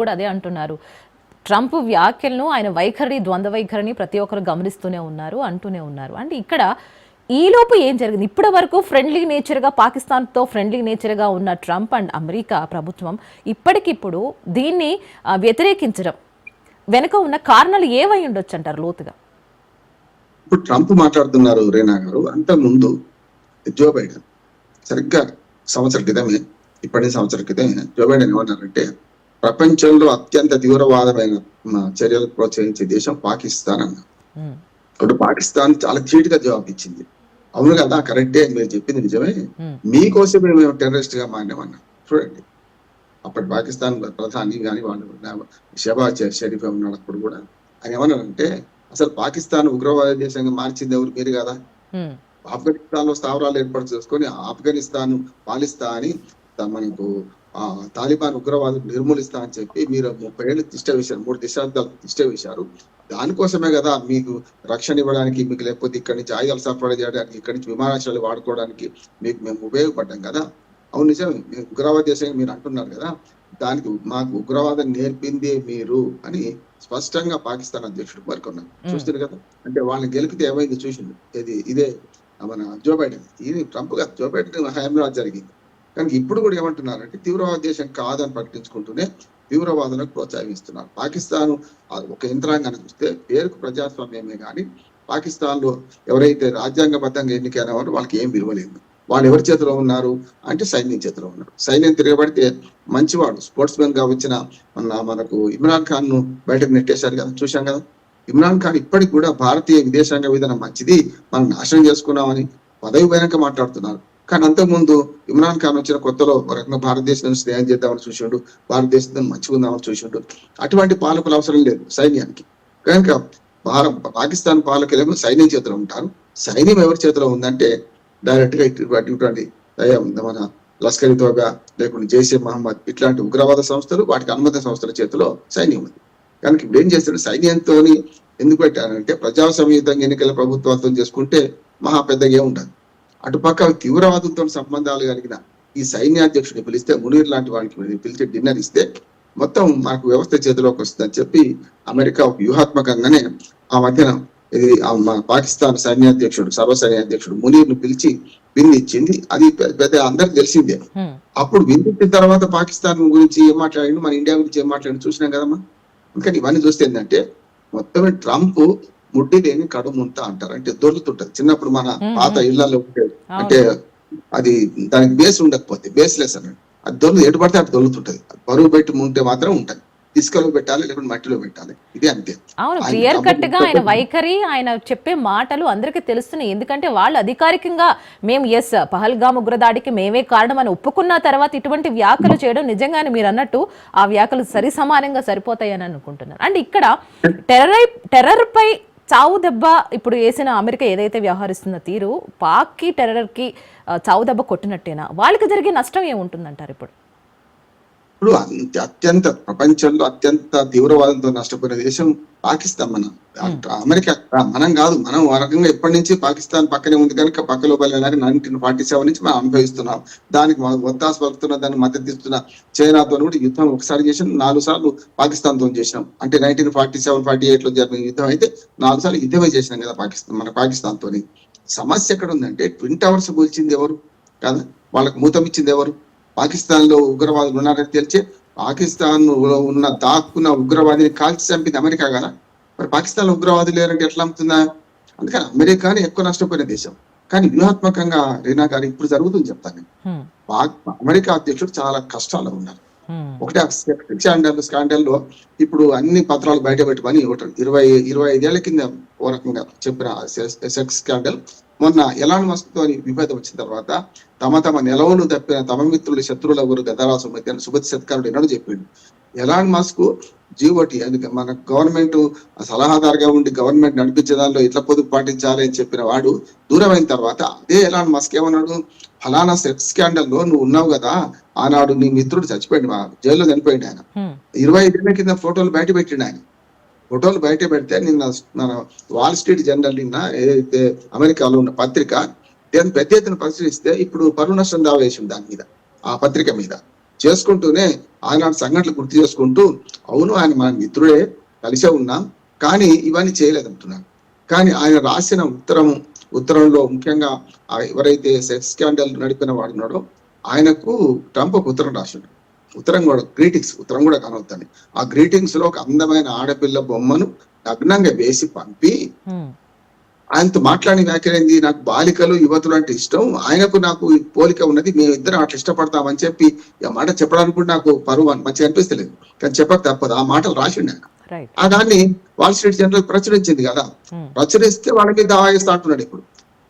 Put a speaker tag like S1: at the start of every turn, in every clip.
S1: కూడా అదే అంటున్నారు. ట్రంప్ వ్యాఖ్యలను ఆయన వైఖరిని ద్వంద్వ వైఖరిని ప్రతి ఒక్కరు గమనిస్తూనే ఉన్నారు అంటూనే ఉన్నారు. అంటే ఇక్కడ ఈలోపు ఏం జరిగింది? ఇప్పటి వరకు ఫ్రెండ్లీ నేచర్గా పాకిస్తాన్తో ఫ్రెండ్లీ నేచర్గా ఉన్న ట్రంప్ అండ్ అమెరికా ప్రభుత్వం ఇప్పటికిప్పుడు దీన్ని వ్యతిరేకించడం వెనుక ఉన్న కారణాలు ఏవై ఉండొచ్చు అంటారు లోతుగా?
S2: ఇప్పుడు ట్రంప్ మాట్లాడుతున్నారు రేనా గారు అంత ముందు జో బైడెన్ సరిగ్గా సంవత్సర క్రితమే ఇప్పటి సంవత్సర క్రితమే జో బైడెన్ ఏమన్నారంటే ప్రపంచంలో అత్యంత తీవ్రవాదమైన మ, చర్యలకు ప్రోత్సహించే దేశం పాకిస్తాన్ అన్న. ఇప్పుడు పాకిస్తాన్ చాలా ధీటుగా జవాబు ఇచ్చింది. అవును కదా కరెక్టే అని మీరు చెప్పింది నిజమే. మీకోసం మేము టెర్రరిస్ట్గా మారినామన్నా. చూడండి. అప్పటి పాకిస్తాన్ ప్రధాని కానీ వాళ్ళు షబాజ్ షరీఫ్ ఉన్నాడు అప్పుడు కూడా ఆయన ఏమన్నారంటే అసలు పాకిస్తాన్ ఉగ్రవాద దేశంగా మార్చింది ఎవరు మీరు కదా? ఆఫ్ఘనిస్తాన్లో స్థావరాలు ఏర్పాటు చేసుకొని ఆఫ్ఘనిస్తాన్ పాలిస్తా అని మనకు తాలిబాన్ ఉగ్రవాదం నిర్మూలిస్తా అని చెప్పి మీరు ముప్పై ఏళ్ళు తిష్ట వేశారు మూడు దశాబ్దాలు తిష్ట వేశారు. దానికోసమే కదా మీకు రక్షణ ఇవ్వడానికి మీకు లేకపోతే ఇక్కడి నుంచి ఆయుధాలు సరఫరా చేయడానికి ఇక్కడి నుంచి విమానాశ్రయాలు వాడుకోవడానికి మీకు మేము ఉపయోగపడ్డాం కదా? అవును నిజం మీరు ఉగ్రవాద దేశంగా మీరు అంటున్నారు కదా? దానికి మాకు ఉగ్రవాదం నేర్పింది మీరు అని స్పష్టంగా పాకిస్తాన్ అధ్యక్షుడు పేర్కొన్నారు. చూస్తుంది కదా? అంటే వాళ్ళని గెలిపితే ఏమైంది చూసింది ఇది ఇదే మన జో బైడెన్. ఇది ట్రంప్ కాదు. జో బైడెన్ హయాంలో జరిగింది. కానీ ఇప్పుడు కూడా ఏమంటున్నారంటే తీవ్రవాద దేశం కాదని ప్రకటించుకుంటూనే తీవ్రవాదులకు ప్రోత్సహిస్తున్నారు. పాకిస్తాన్ ఒక యంత్రాంగాన్ని చూస్తే పేరుకు ప్రజాస్వామ్యమే కానీ పాకిస్తాన్లో ఎవరైతే రాజ్యాంగబద్ధంగా ఎన్నికైన వాళ్ళు వాళ్ళకి ఏం విలువలేదు వాళ్ళు ఎవరి చేతిలో ఉన్నారు అంటే సైన్యం చేతిలో ఉన్నారు. సైన్యం తిరగబడితే మంచివాడు స్పోర్ట్స్ మెన్గా వచ్చిన మన మనకు ఇమ్రాన్ ఖాన్ను బయటకు నెట్టేశారు కదా చూశాం కదా? ఇమ్రాన్ ఖాన్ ఇప్పటికి కూడా భారతీయ విదేశాంగ విధానం మంచిది మనం నాశనం చేసుకున్నామని పదవి వెనక మాట్లాడుతున్నారు. కానీ అంతకుముందు ఇమ్రాన్ ఖాన్ వచ్చిన కొత్తలో ఒక రకంగా భారతదేశం స్నేహం చేద్దామని చూసిండు భారతదేశం మంచిగా చూసిండు. అటువంటి పాలకులు అవసరం లేదు సైన్యానికి. కనుక భారత పాకిస్తాన్ పాలకులేమో సైన్యం చేతిలో ఉంటారు. సైన్యం ఎవరి చేతిలో ఉందంటే డైరెక్ట్గా ఇటువంటి మన లష్కర్ తోగా లేకుంటే జైషే మహమ్మద్ ఇట్లాంటి ఉగ్రవాద సంస్థలు వాటికి అనుమతి సంస్థల చేతిలో సైన్యం ఉంది. కనుక ఇప్పుడు ఏం చేస్తాడు సైన్యంతో ఎందుకు పెట్టారంటే ప్రజాస్వామ్యయుతంగా ఎన్నికల ప్రభుత్వాలతో చేసుకుంటే మహా పెద్దగా ఉండదు అటుపక్క తీవ్రవాదంతో సంబంధాలు కలిగిన ఈ సైన్యాధ్యక్షుడిని పిలిస్తే మునీర్ లాంటి వాడికి పిలిచి డిన్నర్ ఇస్తే మొత్తం మనకు వ్యవస్థ చేతిలోకి వస్తుందని చెప్పి అమెరికా ఒక వ్యూహాత్మకంగానే ఆ మధ్యన ఇది పాకిస్తాన్ సైన్యాధ్యక్షుడు సర్వ సైన్యాధ్యక్షుడు మునీర్ను పిలిచి విందు ఇచ్చింది అది పెద్ద అందరికి తెలిసిందే. అప్పుడు విందించిన తర్వాత పాకిస్తాన్ గురించి ఏం మాట్లాడిండు? మన ఇండియా గురించి ఏం మాట్లాడి చూసినాం కదమ్మా. అందుకని ఇవన్నీ చూస్తే ఏంటంటే మొత్తం ట్రంప్ ముడ్డి లేని కడుముంత అంటారు. అంటే దొరుకుతుంటది చిన్నప్పుడు మన. పాత ఇళ్ళలో ఉండేది
S1: అవును.
S2: అంటే అది దానికి బేస్ ఉండకపోతే బేస్ లెస్ అన్నట్టు అది దొరుకు ఎటు పడితే అటు దొరుకుతుంటది బరువు పెట్టి ఉంటే మాత్రం ఉంటది. ఇసుకలో పెట్టాలి లేకుంటే మట్టిలో పెట్టాలి. ఇది అంతే.
S1: అవును క్లియర్ కట్గా ఆయన వైఖరి ఆయన చెప్పే మాటలు అందరికీ తెలుస్తున్నాయి. ఎందుకంటే వాళ్ళు అధికారికంగా మేము ఎస్ పహల్గామ్ ఉగ్రదాడికి మేమే కారణం అని ఒప్పుకున్న తర్వాత ఇటువంటి వ్యాఖ్యలు చేయడం నిజంగానే మీరు అన్నట్టు ఆ వ్యాఖ్యలు సరి సమానంగా సరిపోతాయని అనుకుంటున్నారు. అండ్ ఇక్కడ టెర్రర్ టెర్రర్ పై చావు దెబ్బ ఇప్పుడు వేసిన అమెరికా ఏదైతే వ్యవహరిస్తున్న తీరు పాక్కి టెర్రర్కి చావు దెబ్బ కొట్టినట్టేనా? వాళ్ళకి జరిగే నష్టం ఏముంటుందంటారు ఇప్పుడు?
S2: ఇప్పుడు అంత- అత్యంత ప్రపంచంలో అత్యంత తీవ్రవాదంతో నష్టపోయిన దేశం పాకిస్తాన్ మన. అమెరికా మనం కాదు మనం ఆ రకంగా ఎప్పటి నుంచి పాకిస్తాన్ పక్కనే ఉంది కనుక పక్కలో వెళ్ళడానికి నైన్టీన్ ఫార్టీ సెవెన్ నుంచి మనం అనుభవిస్తున్నాం. దానికి ఒత్తాసు పలుకుతున్న దాన్ని మద్దతు ఇస్తున్న చైనాతో కూడా యుద్ధం ఒకసారి చేసాం నాలుగు సార్లు పాకిస్తాన్తో చేసినాం అంటే నైన్టీన్ ఫార్టీ సెవెన్ ఫార్టీ ఎయిట్లో జరిగిన యుద్ధం అయితే నాలుగు సార్లు యుద్ధమే చేసినాం కదా పాకిస్తాన్ మన పాకిస్తాన్ తోని సమస్య ఎక్కడ ఉందంటే ట్విన్ టవర్స్ కూల్చింది ఎవరు? కదా? వాళ్ళకి మూతం ఇచ్చింది ఎవరు? పాకిస్తాన్లో ఉగ్రవాదులు ఉన్నారని తెలిసే పాకిస్తాన్లో ఉన్న దాక్కున్న ఉగ్రవాదిని కాల్చి చంపింది అమెరికా కదా? మరి పాకిస్తాన్లో ఉగ్రవాదులు లేరంటే ఎట్లా అమ్ముతుందా అందుకని అమెరికానే ఎక్కువ నష్టపోయిన దేశం. కానీ వ్యూహాత్మకంగా రీనా గారు ఇప్పుడు జరుగుతుంది చెప్తాను అమెరికా అధ్యక్షుడు చాలా కష్టాలు ఉన్నారు. ఒకటి స్కాండల్ స్కాండల్లో ఇప్పుడు అన్ని పత్రాలు బయట పెట్టుకొని ఒకటి ఇరవై ఇరవై ఐదేళ్ళ కింద ఓ రకంగా చెప్పిన సెక్స్ స్కాండల్ మొన్న ఎలాన్ మస్క్ తోని విభేదం వచ్చిన తర్వాత తమ తమ నిలవలు తప్పిన తమ మిత్రులు శత్రువుల గురు గదరాసు మధ్య సుభతి సత్కారుడు ఎన్నడూ చెప్పిండు. ఎలాన్ మస్క్ జీవోటి అందుకే మన గవర్నమెంట్ సలహాదారుగా ఉండి గవర్నమెంట్ నడిపించే దానిలో ఇట్ల పొదుపు పాటించాలి అని చెప్పిన వాడు దూరం అయిన తర్వాత అదే ఎలాన్ మస్క్ ఏమన్నాడు? ఫలానా సెక్స్ స్కాండల్లో నువ్వు ఉన్నావు కదా ఆనాడు నీ మిత్రుడు చచ్చిపోయింది మా జైల్లో చనిపోయింది ఆయన. ఇరవై ఐదేళ్ళ కింద ఫోటోలు బయట పెట్టిండు ఆయన. ఫోటోలు బయట పెడితే నిన్న మన వాల్ స్ట్రీట్ జర్నల్ నిన్న ఏదైతే అమెరికాలో ఉన్న పత్రిక దాన్ని పెద్ద ఎత్తున పరిశీలిస్తే ఇప్పుడు పరువు నష్టం దావా వేసింది దాని మీద ఆ పత్రిక మీద. చేసుకుంటూనే ఆనాటి సంఘటనలు గుర్తు చేసుకుంటూ అవును ఆయన మన మిత్రుడే కలిసే ఉన్నాం కానీ ఇవన్నీ చేయలేదంటున్నాను కానీ ఆయన రాసిన ఉత్తరం ఉత్తరంలో ముఖ్యంగా ఎవరైతే సెక్స్ స్కాండల్ నడిపిన వాడున్నాడో ఆయనకు ట్రంప్ ఒక ఉత్తరం రాసిండు. ఉత్తరం కూడా గ్రీటింగ్స్ ఉత్తరం కూడా కనవుతుంది ఆ గ్రీటింగ్స్లో ఒక అందమైన ఆడపిల్ల బొమ్మను నగ్నంగా వేసి పంపి ఆయనతో మాట్లాడిన వ్యాఖ్యలేంది నాకు బాలికలు యువతులు అంటే ఇష్టం. ఆయనకు నాకు పోలిక ఉన్నది. మేమిద్దరం అట్లా ఇష్టపడతామని చెప్పి ఆ మాట చెప్పడానికి కూడా నాకు పరువు అని మంచిగా అనిపిస్తలేదు. కానీ చెప్పక తప్పదు. ఆ మాటలు రాసిండు ఆయన. ఆ దాన్ని వాల్ స్ట్రీట్ జనరల్ ప్రచురించింది కదా. ప్రచురిస్తే వాళ్ళ మీద దావా చేస్తా అంటున్నాడు ఇప్పుడు.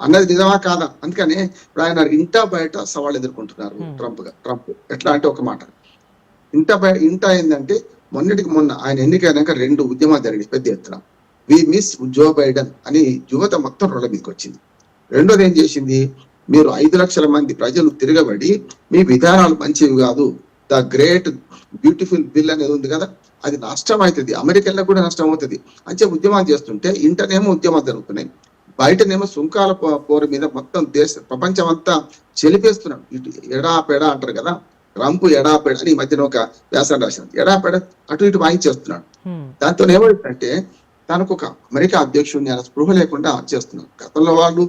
S2: అన్నది నిజమా కాదా? అందుకనే ఇప్పుడు ఆయన ఇంటా బయట సవాళ్ళు ఎదుర్కొంటున్నారు.
S1: ట్రంప్గా
S2: ట్రంప్ ఎట్లా అంటే ఒక మాట. ఇంట ఇంత ఇంట ఏంటంటే మొన్నటికి మొన్న ఆయన ఎన్నికైనాక రెండు ఉద్యమాలు జరిగినాయి పెద్ద ఎత్తున. వి మిస్ జో బైడెన్ అని యువత మొత్తం రోడ్ల మీదకి వచ్చింది. రెండోది ఏం చేసింది? మీరు ఐదు లక్షల మంది ప్రజలు తిరగబడి మీ విధానాలు మంచివి కాదు. ద గ్రేట్ బ్యూటిఫుల్ బిల్ అనేది ఉంది కదా అది నష్టం అవుతుంది. అమెరికన్లకు కూడా నష్టం అవుతుంది. అంచే ఉద్యమాలు చేస్తుంటే ఇంటనేమో ఉద్యమాలు జరుగుతున్నాయి. బయటనేమో సుంకాల పోరు మీద మొత్తం దేశ ప్రపంచం అంతా చెలిపేస్తున్నాం ఇటు ఎడా పెడా అంటారు కదా ట్రంప్ ఎడా పెడ అని ఈ మధ్యన ఒక వ్యాసం రాశాను ఎడా పెడ అటు ఇటు వాయించేస్తున్నాడు. దాంతో ఏమవుతుందంటే తనకు ఒక అమెరికా అధ్యక్షుడిని అలా స్పృహ లేకుండా చేస్తున్నారు గతంలో వాళ్ళు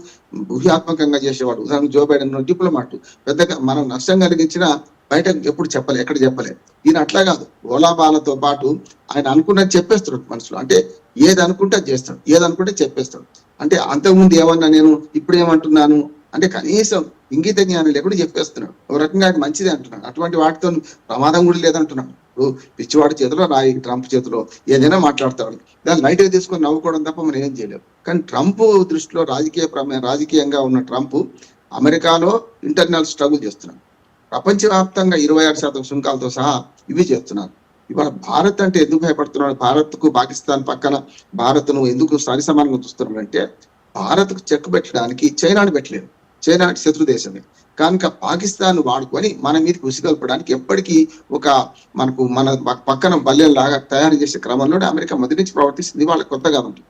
S2: ఊహాత్మకంగా చేసేవాడు. ఉదాహరణకు జో బైడెన్ డిప్లొమాట్. పెద్దగా మనం నష్టం కలిగించిన బయట ఎప్పుడు చెప్పలే ఎక్కడ చెప్పలే. ఈయన అట్లా కాదు. ఓలాబాలతో పాటు ఆయన అనుకున్నది చెప్పేస్తున్నాడు మనసులో. అంటే ఏది అనుకుంటే అది చేస్తాడు. ఏది అనుకుంటే చెప్పేస్తాడు. అంటే అంతకుముందు ఏమన్నా నేను ఇప్పుడు ఏమంటున్నాను? అంటే కనీసం ఇంగిత జ్ఞానం లేకుండా చెప్పేస్తున్నాడు. ఒక రకంగా ఆయన మంచిదే అంటున్నాడు. అటువంటి వాటితో ప్రమాదం కూడా లేదంటున్నాడు. ఇప్పుడు పిచ్చివాడి చేతిలో రాయి ట్రంప్ చేతిలో ఏదైనా మాట్లాడతాడు దాన్ని లైట్గా తీసుకొని నవ్వుకోవడం తప్ప మనం ఏం చేయలేము. కానీ ట్రంప్ దృష్టిలో రాజకీయ ప్రమే రాజకీయంగా ఉన్న ట్రంప్ అమెరికాలో ఇంటర్నల్ స్ట్రగుల్ చేస్తున్నాడు. ప్రపంచవ్యాప్తంగా ఇరవై ఆరు శాతం సుంకాలతో సహా ఇవి చేస్తున్నారు. ఇవాళ భారత్ అంటే ఎందుకు భయపడుతున్నాడు? భారత్కు పాకిస్తాన్ పక్కన భారత్ను ఎందుకు సరిసమానంగా చూస్తున్నాడు అంటే భారత్కు చెక్ పెట్టడానికి చైనాను పెట్టలేదు. చైనా శత్రు దేశమే కనుక పాకిస్తాన్ వాడుకొని మన మీదకి ఉసిగొల్పడానికి ఎప్పటికీ ఒక మనకు మన పక్కన బల్లెలు లాగా తయారు చేసే క్రమంలో అమెరికా మొదటి నుంచి ప్రవర్తిస్తుంది. వాళ్ళ కొత్తగా ఉంటుంది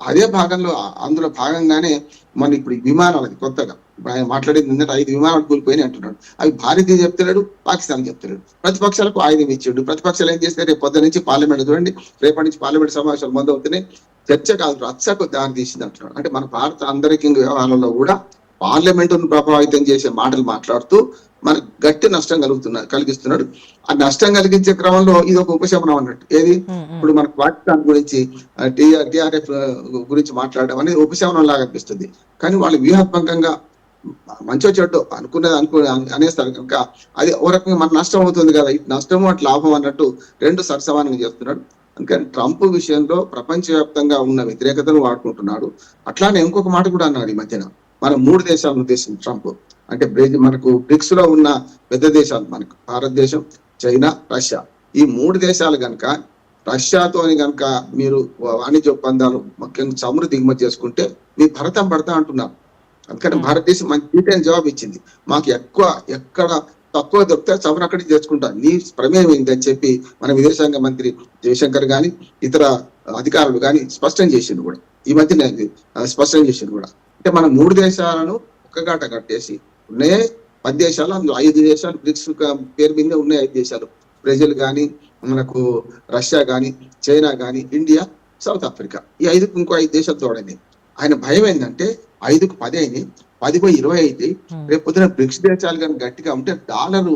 S2: అదే భాగంలో అందులో భాగంగానే మన ఇప్పుడు ఈ విమానాలు కొత్తగా. ఇప్పుడు ఆయన మాట్లాడేది ఏంటంటే ఐదు విమానాలు కూలిపోయినాయి అంటున్నాడు. అవి భారతీయ చెప్తున్నాడు పాకిస్తాన్ చెప్తున్నాడు ప్రతిపక్షాలకు ఆయుధం ఇచ్చిండు. ప్రతిపక్షాలు ఏం చేస్తే రేపు పొద్దు నుంచి పార్లమెంట్ చూడండి. రేపటి నుంచి పార్లమెంట్ సమావేశాలు మొదలవుతున్నాయి. చర్చ కాదు రచ్చకు దారి తీసింది అంటున్నాడు. అంటే మన భారత అందరికీ వ్యవహారంలో కూడా పార్లమెంటును ప్రభావితం చేసే మాటలు మాట్లాడుతూ మనకు గట్టి నష్టం కలుగుతున్నా కలిగిస్తున్నాడు. ఆ నష్టం కలిగించే క్రమంలో ఇది ఒక ఉపశమనం అన్నట్టు. ఏది? ఇప్పుడు మనకు పాకిస్తాన్ గురించి టిఆర్ఎఫ్ గురించి మాట్లాడడం అనేది ఉపశమనం లాగా అనిపిస్తుంది. కానీ వాళ్ళు వ్యూహాత్మకంగా మంచో చెడ్డో అనుకున్నది అనుకు అనేస్తారు కనుక అది ఓ రకంగా మన నష్టం అవుతుంది కదా. నష్టము అటు లాభం అన్నట్టు రెండు సరసమానంగా చేస్తున్నాడు అందుకని ట్రంప్ విషయంలో ప్రపంచవ్యాప్తంగా ఉన్న వ్యతిరేకతను వాడుకుంటున్నాడు. అట్లానే ఇంకొక మాట కూడా అన్నాడు ఈ మధ్యన. మన మూడు దేశాలను ఉద్దేశించి ట్రంప్. అంటే బ్రెజిల్ మనకు బ్రిక్స్లో ఉన్న పెద్ద దేశాలు మనకు భారతదేశం చైనా రష్యా. ఈ మూడు దేశాలు కనుక రష్యాతో కనుక మీరు వాణిజ్య ఒప్పందాలు ముఖ్యంగా చమురు దిగుమతి చేసుకుంటే మీ భరతం పడతా అంటున్నారు. అందుకని. భారతదేశం మంచి డీటెయిల్ జవాబు ఇచ్చింది. మాకు ఎక్కువ ఎక్కడ తక్కువ దొరికితే చమురు అక్కడికి తెచ్చుకుంటాం నీ ప్రమేయం ఏంటి అని చెప్పి మన విదేశాంగ మంత్రి జయశంకర్ గాని ఇతర అధికారులు గాని స్పష్టం చేసిండు కూడా. ఈ మధ్య స్పష్టం చేసిండు కూడా. అంటే మన మూడు దేశాలను ఒక్కగాట కట్టేసి ఉన్నాయే. పది దేశాలు అందులో ఐదు దేశాలు బ్రిక్స్ పేరు మీద ఉన్నాయి ఐదు దేశాలు. బ్రెజిల్ కానీ మనకు రష్యా కానీ చైనా కానీ ఇండియా సౌత్ ఆఫ్రికా. ఈ ఐదుకు ఇంకో ఐదు దేశాలు తోడని ఆయన భయం ఏంటంటే ఐదుకు పది అయినాయి. పది పోయి ఇరవై అయితే రేపు పొద్దున బ్రిక్స్ దేశాలు కానీ గట్టిగా ఉంటే డాలర్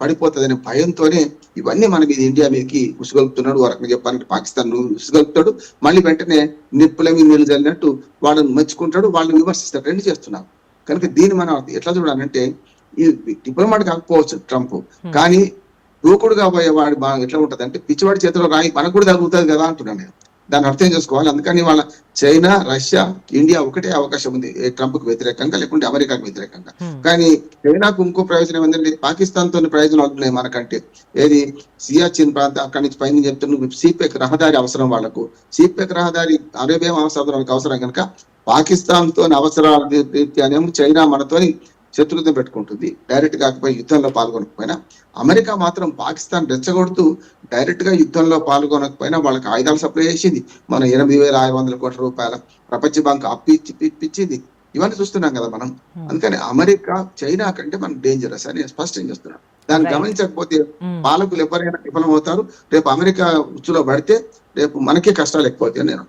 S2: పడిపోతుందనే భయంతోనే ఇవన్నీ మన మీద ఇండియా మీదకి ఉసుగొలుపుతున్నాడు ఒక రకంగా చెప్పాలంటే పాకిస్తాన్ ఉసుగొలుపుతాడు. మళ్ళీ వెంటనే నిప్పుల మీద నీళ్ళు చల్లినట్టు వాళ్ళని మెచ్చుకుంటాడు వాళ్ళని విమర్శిస్తాడు. రెండు చేస్తున్నాం. కనుక దీన్ని మనం ఎట్లా చూడాలంటే ఈ డిప్లొమాట్ కాకపోవచ్చు ట్రంప్. కానీ దూకుడుగా పోయే వాడి ఎట్లా ఉంటది అంటే పిచ్చివాడి చేతిలో రాయి మనకు కూడా తగ్గుతుంది కదా అంటున్నాను నేను. దాన్ని అర్థం చేసుకోవాలి. అందుకని వాళ్ళ చైనా రష్యా ఇండియా ఒకటే అవకాశం ఉంది. ట్రంప్కు వ్యతిరేకంగా లేకుంటే అమెరికాకు వ్యతిరేకంగా. కానీ చైనాకు ఇంకో ప్రయోజనం ఏంటంటే పాకిస్తాన్ తోని ప్రయోజనాలు ఉన్నాయి మనకంటే. ఏది? సియాచిన్ ప్రాంతం అక్కడి నుంచి పైన చెప్తున్న సిపెక్ రహదారి అవసరం వాళ్ళకు. సిపెక్ రహదారి అరేబియా అవసరాలకు అవసరం కనుక పాకిస్తాన్ తోని అవసరాల రీత్యానేమో చైనా మనతోని శత్రుత్వం పెట్టుకుంటుంది డైరెక్ట్ కాకపోయి యుద్ధంలో పాల్గొనకపోయినా అమెరికా మాత్రం పాకిస్తాన్ రెచ్చగొడుతూ డైరెక్ట్గా యుద్ధంలో పాల్గొనకపోయినా వాళ్ళకి ఆయుధాలు సప్లై చేసింది మన ఎనిమిది వేల ఆరు వందల కోట్ల రూపాయల ప్రపంచ బ్యాంక్ అప్పు ఇచ్చి ఇప్పించింది ఇవన్నీ చూస్తున్నాం కదా మనం
S1: ఉమ్.
S2: అందుకని అమెరికా చైనా కంటే మనకు డేంజరస్ అని స్పష్టం చేస్తున్నాను దాన్ని. గమనించకపోతే
S1: మ్మ్.
S2: పాలకులు ఎవరైనా విఫలమవుతారు రేపు అమెరికా ఉచ్చులో పడితే రేపు మనకే కష్టాలు ఎక్కువ అవుతాయి నేను